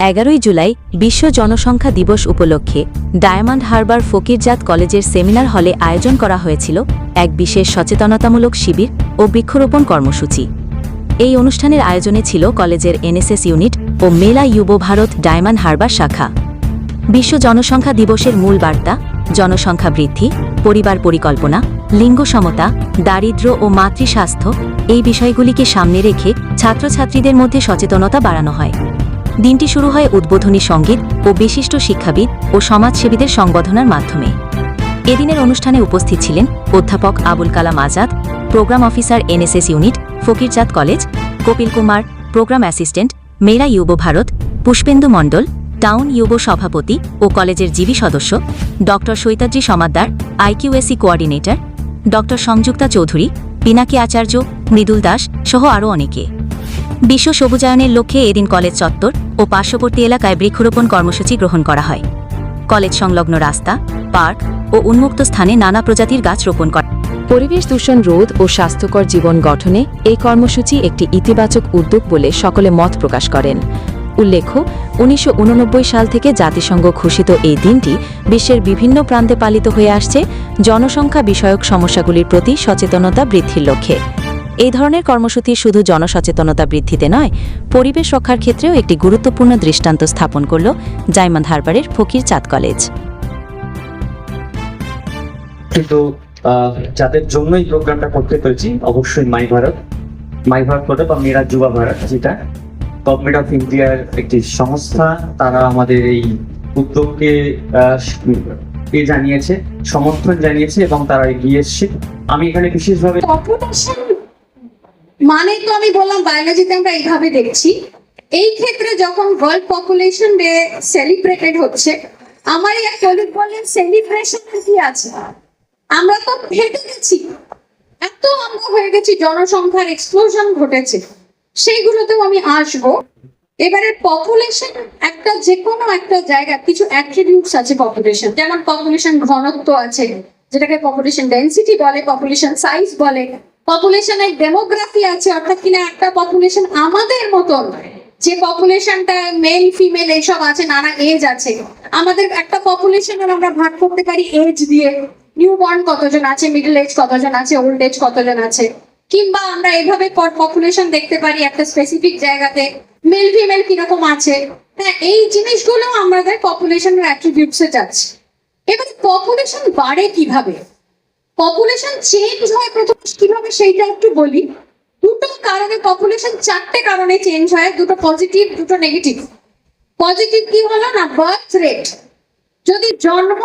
এগারোই জুলাই বিশ্ব জনসংখ্যা দিবস উপলক্ষে ডায়মন্ড হারবার ফকিরজাত কলেজের সেমিনার হলে আয়োজন করা হয়েছিল এক বিশেষ সচেতনতামূলক শিবির ও বৃক্ষরোপণ কর্মসূচি। এই অনুষ্ঠানের আয়োজনে ছিল কলেজের এনএসএস ইউনিট ও মেলা যুব ভারত ডায়মন্ড হারবার শাখা। বিশ্ব জনসংখ্যা দিবসের মূল বার্তা, জনসংখ্যা বৃদ্ধি, পরিবার পরিকল্পনা, লিঙ্গ সমতা, দারিদ্র্য ও মাতৃস্বাস্থ্য এই বিষয়গুলিকে সামনে রেখে ছাত্রছাত্রীদের মধ্যে সচেতনতা বাড়ানো হয়। দিনটি শুরু হয় উদ্বোধনী সংগীত ও বিশিষ্ট শিক্ষাবিদ ও সমাজসেবীদের সংবর্ধনার মাধ্যমে। এদিনের অনুষ্ঠানে উপস্থিত ছিলেন অধ্যাপক Abul Kalam Azad, programme officer NSS unit, Fakirjat college, Kapil Kumar, programme assistant Mera Yuva Bharat, Pushpendu Mondal, town ইউব সভাপতি ও কলেজের জিবি সদস্য ড সৈতাদ্রি সমাদ্দার আইকিউএসি কোঅর্ডিনেটর ড সংযুক্তা চৌধুরী, পিনাকি আচার্য, মৃদুল দাস সহ আরও অনেকে। বিশ্ব সবুজায়নের লক্ষ্যে এদিন কলেজ চত্বর পার্শ্ববর্তী এলাকায় বৃক্ষরোপণ কর্মসূচি গ্রহণ করা হয়। কলেজ সংলগ্ন রাস্তা, পার্ক ও উন্মুক্ত স্থানে নানা প্রজাতির গাছ রোপণ করা পরিবেশ দূষণ রোধ ও স্বাস্থ্যকর জীবন গঠনে এই কর্মসূচি একটি ইতিবাচক উদ্যোগ বলে সকলে মত প্রকাশ করেন। উল্লেখ্য, উনিশশো উননব্বই সাল থেকে জাতিসংঘ ঘোষিত এই দিনটি বিশ্বের বিভিন্ন প্রান্তে পালিত হয়ে আসছে। জনসংখ্যা বিষয়ক সমস্যাগুলির প্রতি সচেতনতা বৃদ্ধির লক্ষ্যে। এই ধরনের কর্মসূচি শুধু জনসচেতনতা বৃদ্ধিতে নয় পরিবেশ রক্ষার ক্ষেত্রেও একটি গুরুত্বপূর্ণ দৃষ্টান্ত স্থাপন করল জাইমান হারবারের ফকির চাঁদ কলেজ। কিন্তু যাদের জন্য এই প্রোগ্রামটা করতে পেরেছি অবশ্যই my Bharat. My Bharat product বা মেরা যুবা ভারত যেটা। গভর্নমেন্ট অফ ইন্ডিয়ার একটি সংস্থা তারা আমাদের এই উদ্যোগকে আহ, এ জানিয়েছে সমর্থন জানিয়েছে এবং তারা এগিয়ে এসছে। আমি এখানে বিশেষভাবে মানে তো আমি বললাম বায়োলজিতে আমরা এইভাবে দেখছি। এই ক্ষেত্রে যখন ওয়ার্ল্ড পপুলেশন ডে সেলিব্রেটেড হচ্ছে আমার এক কলিগ বললেন সেলিব্রেশন কি আছে? আমরা তো হেঁটে গেছি। এত আমরা হয়ে গেছি, জনসংখ্যার এক্সপ্লোশন ঘটেছে। সেইগুলোতেও আমি আসব। এবারে পপুলেশন একটা যে কোনো একটা জায়গা কিছু অ্যাট্রিবিউটস আছে পপুলেশন যেমন পপুলেশন ঘনত্ব আছে, যেটাকে পপুলেশন ডেন্সিটি বলে পপুলেশন সাইজ বলে। পপুলেশনের ডেমোগ্রাফি আছে অর্থাৎ কিনা একটা পপুলেশন আমাদের মতন? যে পপুলেশনটা মেল ফিমেল এইসব আছে, নানা এজ আছে। আমাদের একটা পপুলেশনের আমরা ভাগ করতে পারি এজ দিয়ে। নিউ বর্ন কতজন আছে মিডল এজ কতজন আছে ওল্ড এজ কতজন আছে? কিংবা আমরা এভাবে পপুলেশন দেখতে পারি একটা স্পেসিফিক জায়গাতে মেল ফিমেল কীরকম আছে? হ্যাঁ এই জিনিসগুলো আমাদের পপুলেশনের অ্যাট্রিবিউটসে যাচ্ছে। এবার পপুলেশন বাড়ে কীভাবে? পপুলেশন চেঞ্জ হয় প্রথম কীভাবে সেইটা একটু বলি। দুটো কারণে পপুলেশন চারটে কারণে চেঞ্জ হয়, দুটো পজিটিভ দুটো নেগেটিভ পজিটিভ কি হলো না? বার্থ রেট যদি জন্ম